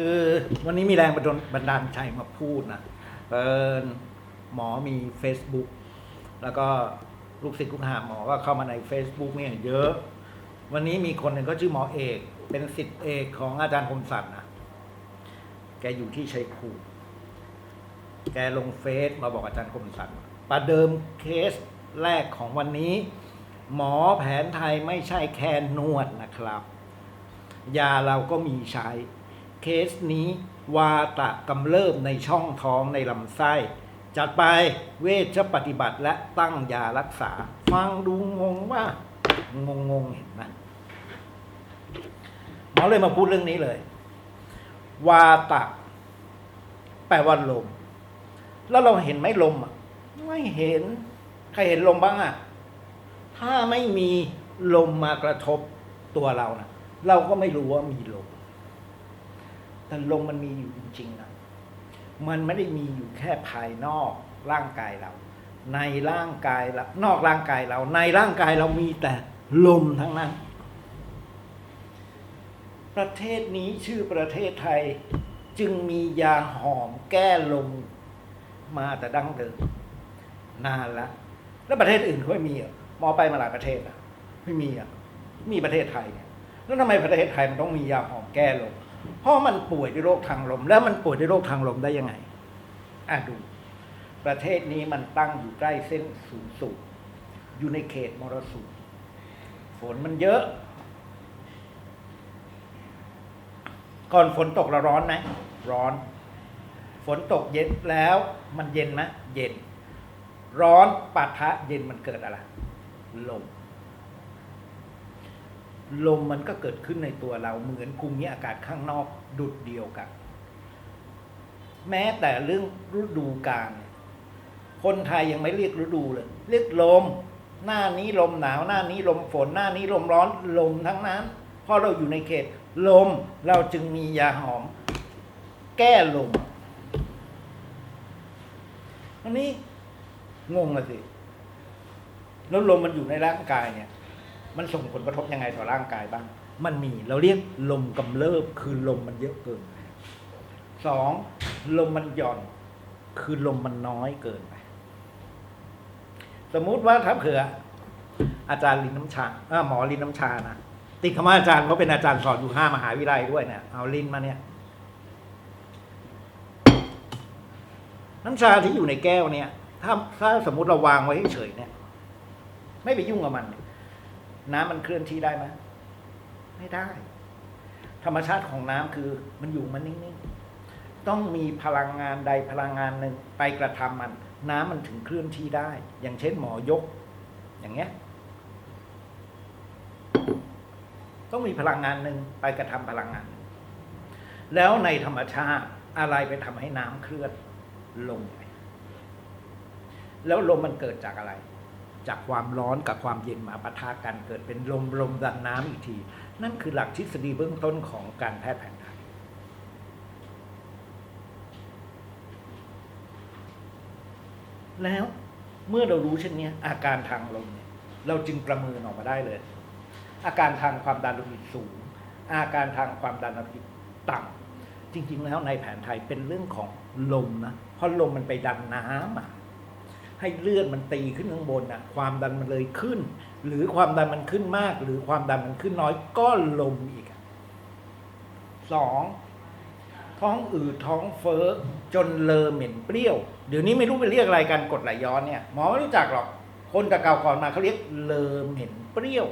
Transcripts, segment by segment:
คือวันนี้มีแรงบันดาลบันดาลใจมาพูดนะเอิญหมอมี Facebook แล้วก็ลูกศิษย์ลูกหาหมอก็เข้ามาใน Facebook เนี่ยเยอะ วันนี้มีคนหนึ่งก็ชื่อหมอเอก เป็นศิษย์เอกของอาจารย์คมสันนะแกอยู่ที่ชัยภูมิแกลงเฟซมาบอกอาจารย์คมสันประเดิมเคสแรกของวันนี้ หมอแผนไทยไม่ใช่แค่นวดนะครับ ยาเราก็มีใช้ เคสนี้ วาตะกำเริบในช่องท้องในลำไส้ จัดไปเวชปฏิบัติและตั้งยารักษา ฟังดูงงว่า งงงๆเห็นไหมหมอเลยมาพูดเรื่องนี้เลย วาตะ แปลว่าลม แล้วเราเห็นไหมลมอะไม่เห็น ใครเห็นลมบ้างอะ ถ้าไม่มีลมมากระทบตัวเรานะเราก็ไม่รู้ว่ามีลม แต่ลมมันมีอยู่จริงๆนะมันไม่ได้มีอยู่แค่ภายนอกร่างกายเรา ในร่างกายเรานอกร่างกายเรา ในร่างกายเรามีแต่ลมทั้งนั้น ประเทศนี้ชื่อประเทศไทยจึงมียาหอมแก้ลมมาแต่ดั้งเดิมนานแล้วแล้วประเทศอื่นเขาไม่มีหรอะมอไปมาหลายประเทศอะ ไม่มีอะ มีประเทศไทยเนี่ยแล้วทำไมประเทศไทยมันต้องมียาหอมแก้ลม เพราะมันป่วยด้วยโรคทางลม แล้วมันป่วยด้วยโรคทางลมได้ยังไงอะดู ประเทศนี้มันตั้งอยู่ใกล้เส้นศูนย์สูตรอยู่ในเขตมรสุมฝนมันเยอะ ก่อนฝนตกเราร้อนไหมร้อน ฝนตกเย็นแล้ว มันเย็นไหมเย็น ร้อนปะทะเย็นมันเกิดอะไรลม ลมมันก็เกิดขึ้นในตัวเราเหมือนภูมิอากาศข้างนอกดุดเดียวกัน แม้แต่เรื่องฤดูกาลคนไทยยังไม่เรียกฤดูเลย เรียกลม หน้านี้ลมหนาว หน้านี้ลมฝน หน้านี้ลมร้อนลมทั้งนั้นเพราะเราอยู่ในเขต ลมเราจึงมียาหอม แก้ลมอันนี้งงละสิแล้วลมมันอยู่ในร่างกายเนี่ย มันส่งผลกระทบยังไงต่อร่างกายบ้าง มันมีเราเรียกลมกำเริบคือลมมันเยอะเกินไปสองลมมันหย่อน คือลมมันน้อยเกินไปสมมุติว่าถ้าเผื่อ อาจารย์ลินน้ำชาหมอลินน้ำชานะติดคำว่าอาจารย์เขาเป็นอาจารย์สอนอยู่ห้ามหาวิทยาลัยด้วยเนี่ยเอาลินมาเนี่ย น้ำชาที่อยู่ในแก้วเนี่ย ถ้าถ้าสมมุติเราวางไว้เฉยเนี่ย ไม่ไปยุ่งกับมันเนี่ย น้ำมันเคลื่อนที่ได้ไหมไม่ได้ ธรรมชาติของน้ำคือมันอยู่มันนิ่งๆ ต้องมีพลังงานใดพลังงานหนึ่งไปกระทำมัน น้ำมันถึงเคลื่อนที่ได้ อย่างเช่นหมอยก อย่างเงี้ย ต้องมีพลังงานหนึ่งไปกระทำพลังงาน แล้วในธรรมชาติอะไรไปทำให้น้ำเคลื่อนลงไปแล้วลมมันเกิดจากอะไร จากความร้อนกับความเย็นมาปะทะกันเกิดเป็นลมลมดันน้ำอีกที นั่นคือหลักทฤษฎีเบื้องต้นของการแพทย์แผนไทยแล้วเมื่อเรารู้เช่นนี้อาการทางลมเนี่ยเราจึงประเมินออกมาได้เลย อาการทางความดันโลหิตสูง อาการทางความดันโลหิตต่ำจริง ๆ แล้วในแผนไทยเป็นเรื่องของลมนะเพราะลมมันไปดันน้ำอะ ให้เลือดมันตีขึ้นข้างบนน่ะความดันมันเลยขึ้น หรือความดันมันขึ้นมาก หรือความดันมันขึ้นน้อยก็ลมอีกสองท้องอืดท้องเฟ้อจนเลอเหม็นเปรี้ยว เดี๋ยวนี้ไม่รู้ไปเรียกอะไรกันกรดไหลย้อนเนี่ยหมอไม่รู้จักหรอก คนแต่เก่าก่อนมาเขาเรียกเลอเหม็นเปรี้ยว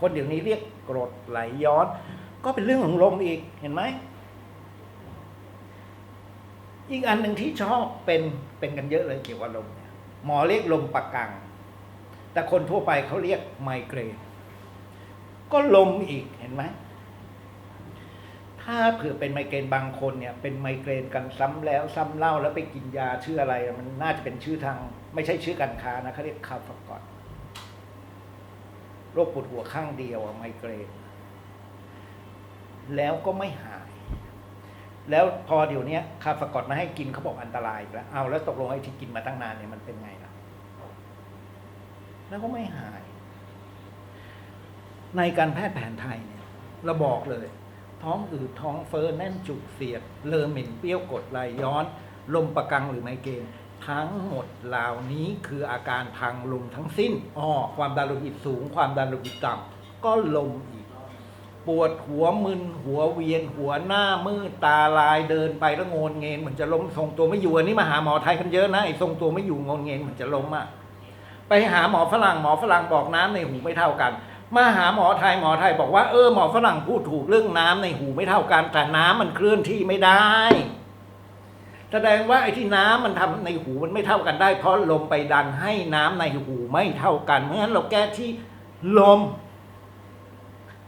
คนเดี๋ยวนี้เรียกกรดไหลย้อน ก็เป็นเรื่องของลมอีกเห็นไหมอีกอันหนึ่งที่ชอบเป็นเป็นกันเยอะเลยเกี่ยวกับลมเหมอเรียกลมปากกัง แต่คนทั่วไปเขาเรียกไมเกรน ก็ลมอีกเห็นไหม ถ้าเผื่อเป็นไมเกรนบางคนเนี่ย เป็นไมเกรนกันซ้ำแล้วซ้ำเล่าแล้วไปกินยาชื่ออะไร มันน่าจะเป็นชื่อทาง ไม่ใช่ชื่อการค้านะเขาเรียกคาฟกอนโรคปวดหัวข้างเดียวไมเกรน แล้วก็ไม่หาย แล้วพอเดี๋ยวนี้คาฟกอดมาให้กินเขาบอกอันตรายแล้วเอาแล้วตกลงไอ้ที่กินมาตั้งนานเนี่ยมันเป็นไงล่ะ แล้วก็ไม่หาย ในการแพทย์แผนไทยเนี่ยเราบอกเลย ท้องอืดท้องเฟ้อแน่นจุกเสียด เลอเหม็นเปรี้ยวกดไหลย้อน ลมประกังหรือไมเกรนทั้งหมดเหล่านี้คืออาการทางลมทั้งสิ้นอ้อความดันโลหิตสูง ความดันโลหิตต่ำก็ลมอีก ปวดหัวมึนหัวเวียนหัวหน้ามืดตาลายเดินไปแล้วงนเงนเหมือนจะล้มทรงตัวไม่อยู่อันนี้มาหาหมอไทยกันเยอะนะไอ้ทรงตัวไม่อยู่งนเงนเหมือนจะล้มอะไปหาหมอฝรั่งหมอฝรั่งบอกน้ำในหูไม่เท่ากัน มาหาหมอไทยหมอไทยบอกว่าเออหมอฝรั่งพูดถูกเรื่องน้ำในหูไม่เท่ากัน แต่น้ำมันเคลื่อนที่ไม่ได้ แสดงว่าไอ้ที่น้ำมันทำในหูมันไม่เท่ากันได้ เพราะลมไปดันให้น้ำในหูไม่เท่ากันเพราะฉะนั้นเราแก้ที่ลม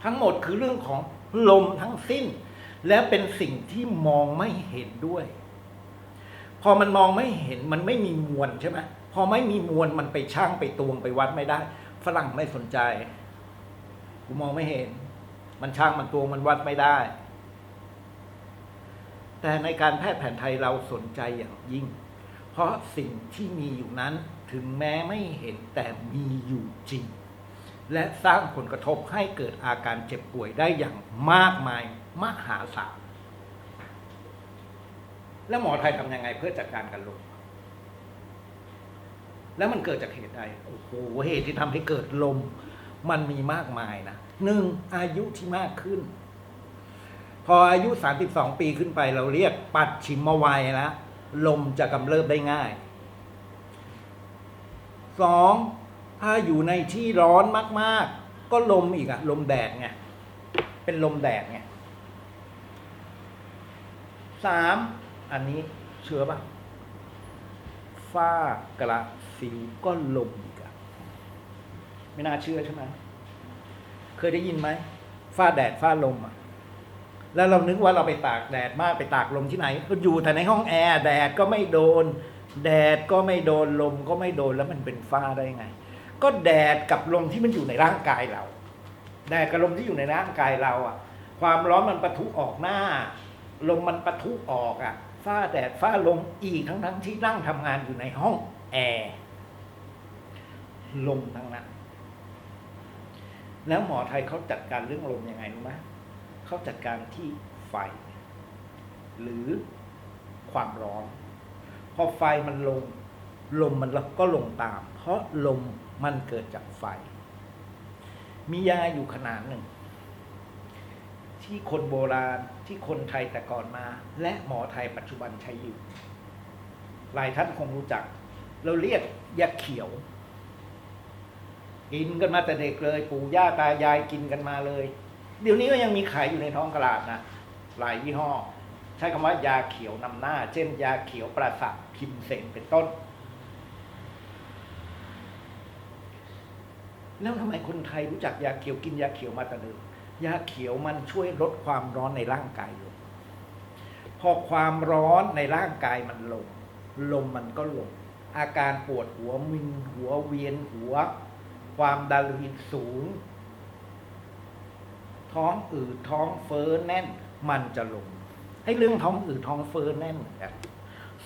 ทั้งหมดคือเรื่องของลมทั้งสิ้น และเป็นสิ่งที่มองไม่เห็นด้วย พอมันมองไม่เห็นมันไม่มีมวลใช่ไหมพอไม่มีมวลมันไปช่างไปตวงไปวัดไม่ได้ ฝรั่งไม่สนใจกูมองไม่เห็น มันช่างมันตวงมันวัดไม่ได้ แต่ในการแพทย์แผนไทยเราสนใจอย่างยิ่ง เพราะสิ่งที่มีอยู่นั้นถึงแม้ไม่เห็นแต่มีอยู่จริง และสร้างผลกระทบให้เกิดอาการเจ็บป่วยได้อย่างมากมายมหาศาลแล้วหมอไทยทำยังไงเพื่อจัดการกันลมแล้วมันเกิดจากเหตุใด โอ้โห เหตุที่ทำให้เกิดลม มันมีมากมายนะ หนึ่งอายุที่มากขึ้น พออายุ 32 ปีขึ้นไปเราเรียกปัดชิมวัยแล้ว ลมจะกำเริบได้ง่าย สอง ถ้าอยู่ในที่ร้อนมากๆ ก็ลมอีกอะลมแดดไง เป็นลมแดดไงสามอันนี้เชื่อปะฝ้ากระสิวก็ลมอีกอะไม่น่าเชื่อใช่ไหมเคยได้ยินไหมฝ้าแดดฝ้าลมอะแล้วเรานึกว่าเราไปตากแดดมากไปตากลมที่ไหน ก็อยู่แต่ในห้องแอร์แดดก็ไม่โดน แดดก็ไม่โดนลมก็ไม่โดนแล้วมันเป็นฝ้าได้ไง ก็แดดกับลมที่มันอยู่ในร่างกายเราแดดกับลมที่อยู่ในร่างกายเราอะความร้อนมันปะทุออกหน้า ลมมันปะทุออกอะฝ้าแดดฝ้าลมอีกทั้งทั้งที่นั่งทำงานอยู่ในห้องแอร์ลมทั้งนั้น แล้วหมอไทยเขาจัดการเรื่องลมยังไงรู้ไหมเขาจัดการที่ไฟ หรือความร้อน พอไฟมันลง ลมมันก็ลงตาม เพราะลมมันเกิดจากไฟ มียาอยู่ขนาดหนึ่ง ที่คนโบราณที่คนไทยแต่ก่อนมา และหมอไทยปัจจุบันใช้อยู่หลายท่านคงรู้จัก เราเรียกยาเขียว กินกันมาแต่เด็กเลย ปู่ย่าตายายกินกันมาเลย เดี๋ยวนี้ก็ยังมีขายอยู่ในท้องตลาดนะหลายยี่ห้อ ใช้คำว่ายาเขียวนำหน้า เช่น ยาเขียวประสักพิมเสงเป็นต้น แล้วทำไมคนไทยรู้จักยาเขียวกินยาเขียวมาแต่เดิมยาเขียวมันช่วยลดความร้อนในร่างกายลงพอความร้อนในร่างกายมันลง ลมมันก็ลง อาการปวดหัวมึนหัวเวียนหัว ความดันโลหิตสูง ท้องอืดท้องเฟ้อแน่น มันจะลง ให้เรื่องท้องอืดท้องเฟ้อแน่นเหมือนกัน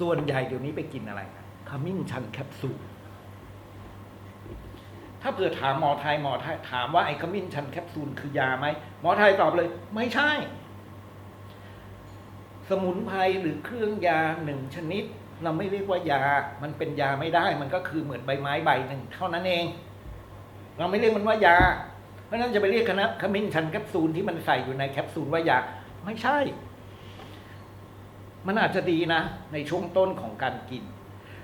ส่วนใหญ่เดี๋ยวนี้ไปกินอะไรขมิ้นชันแคปซูล ถ้าเผื่อถามหมอไทยหมอไทยถามว่าไอ้ขมิ้นชันแคปซูลคือยาไหมหมอไทยตอบเลย ไม่ใช่ สมุนไพรหรือเครื่องยาหนึ่งชนิด เราไม่เรียกว่ายา มันเป็นยาไม่ได้ มันก็คือเหมือนใบไม้ใบหนึ่งเท่านั้นเอง เราไม่เรียกมันว่ายา เพราะนั้นจะไปเรียกคณะขมิ้นชันแคปซูลที่มันใส่อยู่ในแคปซูลว่ายา ไม่ใช่ มันอาจจะดีนะ ในช่วงต้นของการกิน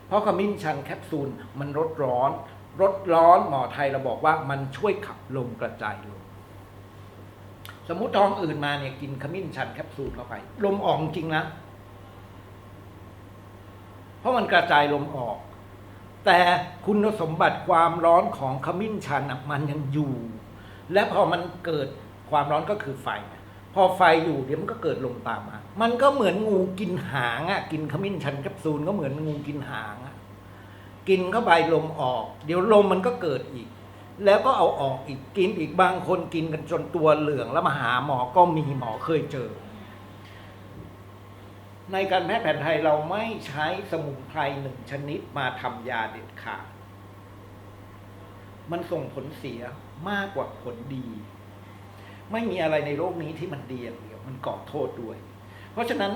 เพราะขมิ้นชันแคปซูลมันลดร้อน ลดร้อนหมอไทยเราบอกว่ามันช่วยขับลมกระจายลมสมมติท้องอื่นมาเนี่ยกินขมิ้นชันแคปซูลเข้าไป ลมออกจริงนะ เพราะมันกระจายลมออก แต่คุณสมบัติความร้อนของขมิ้นชันมันยังอยู่ และพอมันเกิดความร้อนก็คือไฟ พอไฟอยู่เดี๋ยวมันก็เกิดลมตามมา มันก็เหมือนงูกินหางอะ กินขมิ้นชันแคปซูลก็เหมือนงูกินหางอะ กินเข้าไปลมออก เดี๋ยวลมมันก็เกิดอีก แล้วก็เอาออกอีกกินอีกบางคนกินกันจนตัวเหลืองแล้วมาหาหมอก็มีหมอเคยเจอ ในการแพทย์แผนไทยเราไม่ใช้สมุนไพรหนึ่งชนิดมาทำยาเด็ดขาดมันส่งผลเสียมากกว่าผลดี ไม่มีอะไรในโลกนี้ที่มันดีอย่างเดียวมันก่อโทษด้วย เพราะฉะนั้น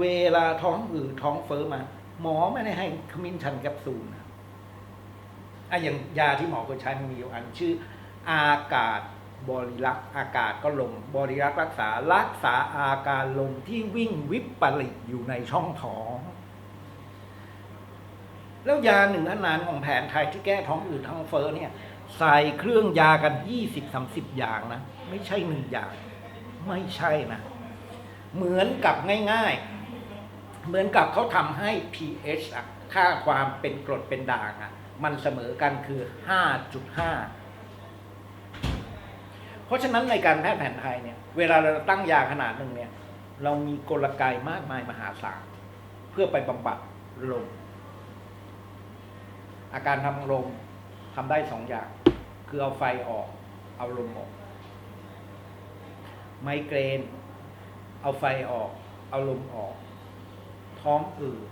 เวลาท้องอืดท้องเฟ้อมา หมอไม่ได้ให้ขมิ้นชันแคปซูลนะอะอย่างยาที่หมอเคยใช้มันมีอยู่อันชื่อ อากาศบริรักษ์อากาศก็ลมบริรักษ์รักษารักษาอาการลมที่วิ่งวิปริตอยู่ในช่องท้อง แล้วยาหนึ่งอันนานของแผนไทยที่แก้ท้องอืดท้องเฟ้อเนี่ย ใส่เครื่องยากันยี่สิบสามสิบอย่างนะ ไม่ใช่หนึ่งอย่าง ไม่ใช่นะ เหมือนกับง่าย ๆ เหมือนกับเขาทำให้ pH อะค่าความเป็นกรดเป็นด่างอะมันเสมอกันคือ 5.5 เพราะฉะนั้นในการแพทย์แผนไทยเนี่ย เวลาเราตั้งยาขนาดหนึ่งเนี่ย เรามีกลไกมากมายมหาศาลเพื่อไปบำบัดลม อาการทำลมทำได้สองอย่าง คือเอาไฟออก เอาลมออก ไมเกรน เอาไฟออก เอาลมออก ท้องอืด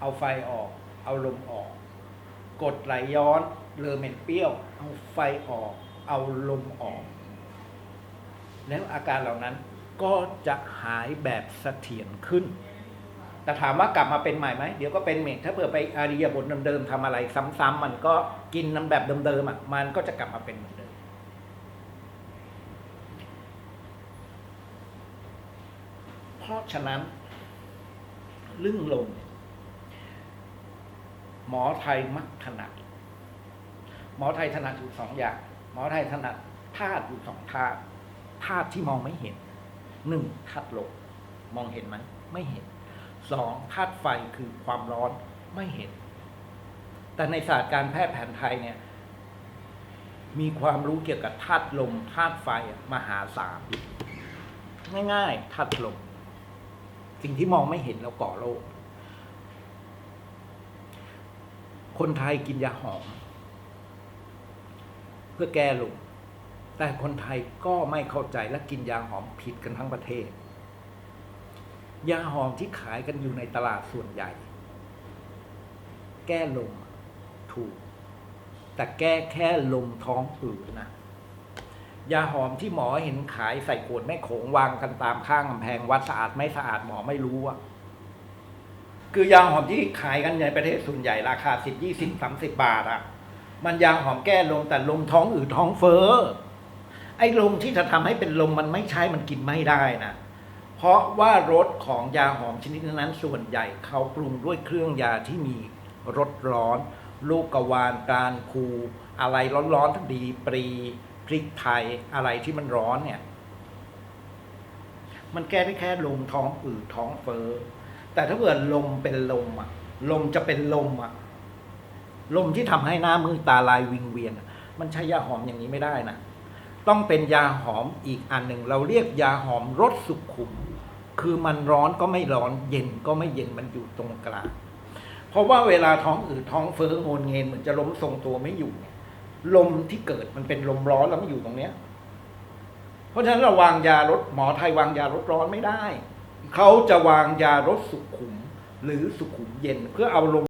เอาไฟออก เอาลมออก กดไหลย้อนเลอเหม็นเปรี้ยว เอาไฟออก เอาลมออก แล้วอาการเหล่านั้นก็จะหายแบบเสถียรขึ้น แต่ถามว่ากลับมาเป็นใหม่ไหมเดี๋ยวก็เป็นเหมกถ้าเผื่อไปอาริยบทเดิมๆทำอะไรซ้ำๆมันก็กินน้ำแบบเดิมๆอะมันก็จะกลับมาเป็นเหมือนเดิมเพราะฉะนั้น เรื่องลมหมอไทยมักถนัด หมอไทยถนัดอยู่สองอย่าง หมอไทยถนัดธาตุอยู่สองธาตุธาตุที่มองไม่เห็นหนึ่งธาตุลมมองเห็นไหมไม่เห็นสองธาตุไฟคือความร้อนไม่เห็น แต่ในศาสตร์การแพทย์แผนไทยเนี่ย มีความรู้เกี่ยวกับธาตุลมธาตุไฟมหาศาลง่ายๆธาตุลม สิ่งที่มองไม่เห็นแล้วก่อโรค คนไทยกินยาหอม เพื่อแก้ลมแต่คนไทยก็ไม่เข้าใจและกินยาหอมผิดกันทั้งประเทศ ยาหอมที่ขายกันอยู่ในตลาดส่วนใหญ่ แก้ลมถูก แต่แก้แค่ลมท้องอืดนะ ยาหอมที่หมอเห็นขายใส่ขวดแม่โขงวางกันตามข้างกำแพงวัดสะอาดไม่สะอาดหมอไม่รู้อะคือยาหอมที่ขายกันในประเทศส่วนใหญ่ราคาสิบยี่สิบสามสิบบาทอะมันยาหอมแก้ลมแต่ลมท้องอืดท้องเฟ้อไอ้ลมที่จะทำให้เป็นลมมันไม่ใช่มันกินไม่ได้นะเพราะว่ารสของยาหอมชนิดนั้นส่วนใหญ่เขาปรุงด้วยเครื่องยาที่มีรสร้อน ลูกกวานการคู อะไรร้อนๆทั้งดีปรี พริกไทยอะไรที่มันร้อนเนี่ย มันแก้ได้แค่ลมท้องอืดท้องเฟ้อแต่ถ้าเกิดลมเป็นลมอะลมจะเป็นลมอะลมที่ทำให้หน้ามือตาลายวิงเวียน มันใช้ยาหอมอย่างนี้ไม่ได้นะต้องเป็นยาหอมอีกอันหนึ่งเราเรียกยาหอมรสสุขุม คือมันร้อนก็ไม่ร้อนเย็นก็ไม่เย็นมันอยู่ตรงกลางเพราะว่าเวลาท้องอืดท้องเฟ้อโงนเงินเหมือนจะล้มทรงตัวไม่อยู่เนี่ย ลมที่เกิดมันเป็นลมร้อนแล้วมันอยู่ตรงเนี้ย เพราะฉะนั้นเราวางยาลดหมอไทยวางยาลดร้อนไม่ได้ เขาจะวางยาลดสุขุมหรือสุขุมเย็นเพื่อเอาลม